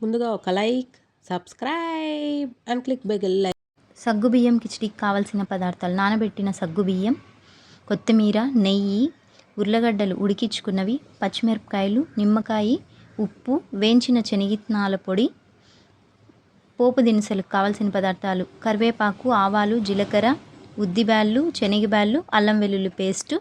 ముందుగా ఒక like subscribe and click బెగల్ లైక్ సగ్గుబియ్యం కిచడీకి కావలసిన పదార్థాలు నానబెట్టిన సగ్గుబియ్యం కొత్తిమీర నెయ్యి ఉర్లగడ్డలు ఉడికించుకున్నవి పచ్చిమిరపకాయలు నిమ్మకాయ ఉప్పు వేయించిన శనగిత్తనాల పొడి పోపు దినుసులకు కావాల్సిన పదార్థాలు కరివేపాకు ఆవాలు జీలకర్ర ఉద్దిబ్యాళ్ళు శనగబ్యాళ్ళు అల్లం వెల్లుల్లి పేస్టు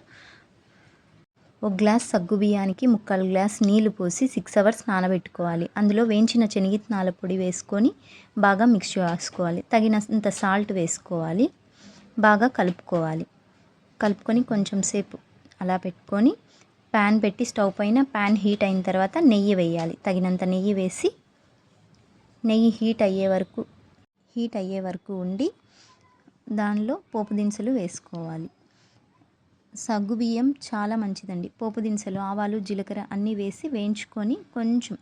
ఒక గ్లాస్ సగ్గుబియ్యానికి ముక్కాలు గ్లాస్ నీళ్ళు పోసి సిక్స్ అవర్స్ నానబెట్టుకోవాలి. అందులో వేయించిన శనగిత్తనాల పొడి వేసుకొని బాగా మిక్స్ చేసుకోవాలి. తగినంత సాల్ట్ వేసుకోవాలి. బాగా కలుపుకోవాలి. కలుపుకొని కొంచెం సేపు అలా పెట్టుకొని ప్యాన్ పెట్టి స్టవ్ పైన ప్యాన్ హీట్ అయిన తర్వాత నెయ్యి వేయాలి. తగినంత నెయ్యి వేసి నెయ్యి హీట్ అయ్యే వరకు హీట్ అయ్యే వరకు ఉండి దానిలో పోపు దినుసులు వేసుకోవాలి. సగ్గు బియ్యం చాలా మంచిదండి. పోపు దినుసులు ఆవాలు జీలకర్ర అన్నీ వేసి వేయించుకొని కొంచెం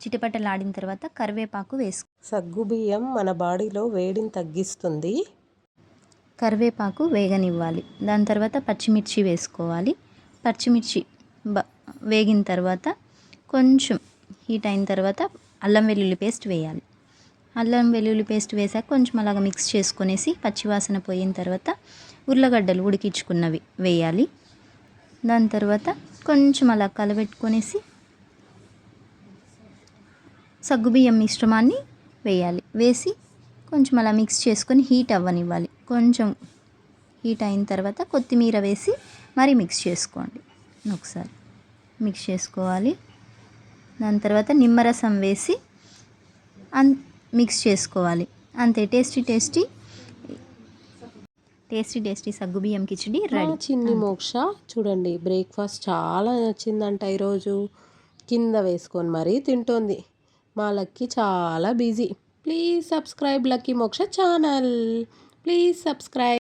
చిటపటలాడిన తర్వాత కరివేపాకు వేసుకో. సగ్గుబియ్యం మన బాడీలో వేడిని తగ్గిస్తుంది. కరివేపాకు వేగనివ్వాలి. దాని తర్వాత పచ్చిమిర్చి వేసుకోవాలి. పచ్చిమిర్చి బ వేగిన తర్వాత కొంచెం హీట్ అయిన తర్వాత అల్లం వెల్లుల్లి పేస్ట్ వేయాలి. అల్లం వెల్లుల్లి పేస్ట్ వేసాక కొంచెం అలాగ మిక్స్ చేసుకొనేసి పచ్చివాసన పోయిన తర్వాత ఉర్లగడ్డలు ఉడికించుకున్నవి వేయాలి. దాని తర్వాత కొంచెం అలా కలబెట్టుకొనేసి సగ్గుబియ్యం మిశ్రమాన్ని వేయాలి. వేసి కొంచెం అలా మిక్స్ చేసుకొని హీట్ అవ్వనివ్వాలి. కొంచెం హీట్ అయిన తర్వాత కొత్తిమీర వేసి మరీ మిక్స్ చేసుకోండి. ఒకసారి మిక్స్ చేసుకోవాలి. దాని తర్వాత నిమ్మరసం వేసి అన్ మిక్స్ చేసుకోవాలి. అంతే టేస్టీ టేస్టీ. టేస్టీ టేస్టీ సగ్గుబియ్యం కిచడి మా రెడీ. చిన్ని మోక్ష చూడండి బ్రేక్ఫాస్ట్ చాలా నచ్చిందంట ఈరోజు. కింద వేసుకొని మరీ తింటోంది. మా లక్కీ చాలా busy. Please subscribe Lucky Moksha channel. Please subscribe.